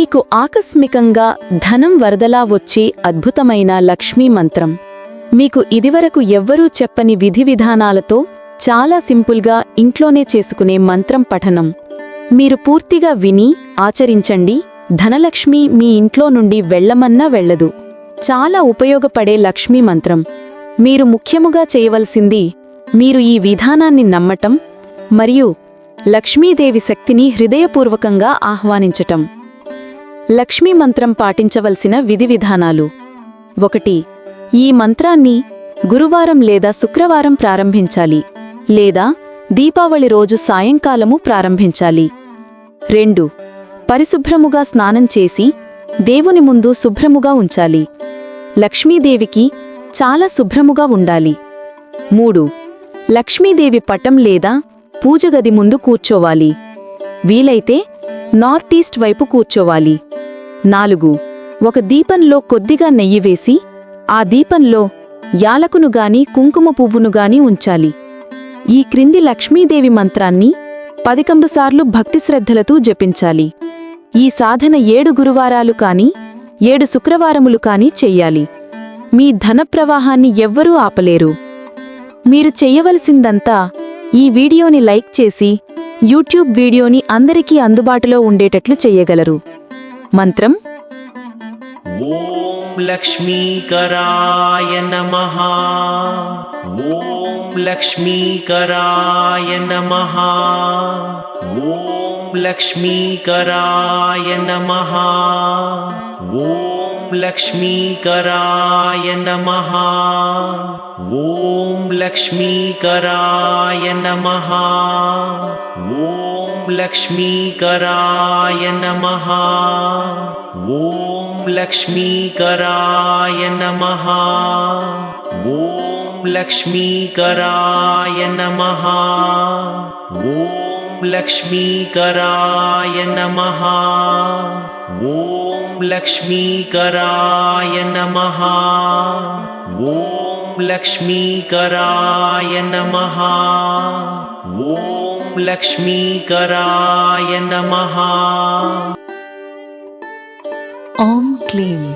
మీకు ఆకస్మికంగా ధనం వరదలా వచ్చే అద్భుతమైన లక్ష్మీ మంత్రం. మీకు ఇదివరకు ఎవ్వరూ చెప్పని విధి విధానాలతో చాలా సింపుల్గా ఇంట్లోనే చేసుకునే మంత్రం పఠనం. మీరు పూర్తిగా విని ఆచరించండి. ధనలక్ష్మి మీ ఇంట్లో నుండి వెళ్ళమన్నా వెళ్ళదు. చాలా ఉపయోగపడే లక్ష్మీ మంత్రం. మీరు ముఖ్యముగా చేయవలసింది మీరు ఈ విధానాన్ని నమ్మటం మరియు లక్ష్మీదేవి శక్తిని హృదయపూర్వకంగా ఆహ్వానించటం. లక్ష్మీ మంత్రం పాటించవలసిన విధి విధానాలు. ఒకటి ఈ మంత్రాన్ని గురువారం లేదా శుక్రవారం ప్రారంభించాలి లేదా దీపావళి రోజు సాయంకాలము ప్రారంభించాలి. రెండు పరిశుభ్రముగా స్నానం చేసి దేవుని ముందు శుభ్రముగా ఉంచాలి. లక్ష్మీదేవికి చాలా శుభ్రముగా ఉండాలి. మూడు లక్ష్మీదేవి పటం లేదా పూజగది ముందు కూర్చోవాలి. వీలైతే నార్త్ ఈస్ట్ వైపు కూర్చోవాలి. నాలుగు. ఒక దీపంలో కొద్దిగా నెయ్యి వేసి ఆ దీపంలో యాలకును గాని కుంకుమ పువ్వును గాని ఉంచాలి. ఈ క్రింది లక్ష్మీదేవి మంత్రాన్ని పదికండు సార్లు భక్తిశ్రద్ధలతో జపించాలి. ఈ సాధన ఏడు గురువారాలు కాని ఏడు శుక్రవారములు కాని చెయ్యాలి. మీ ధన ప్రవాహాన్ని ఎవ్వరూ ఆపలేరు. మీరు చెయ్యవలసిందంతా ఈ వీడియోని లైక్ చేసి యూట్యూబ్ వీడియోని అందరికీ అందుబాటులో ఉండేటట్లు చెయ్యగలరు. मन्त्रम् ॐ लक्ष्मीकराय नमः ॐ लक्ष्मीकराय नमः ॐ लक्ष्मीकराय नमः ॐ लक्ष्मीकराय नमः ॐ लक्ष्मीकराय नमः ॐ लक्ष्मीकराय नमः। ॐ लक्ष्मीकराय नमः। ॐ लक्ष्मीकराय नमः। ॐ लक्ष्मीकराय नमः। ॐ लक्ष्मीकराय नमः। ॐ लक्ष्मीकराय नमः। ॐ लक्ष्मीकराय नमः। ॐ क्लीम्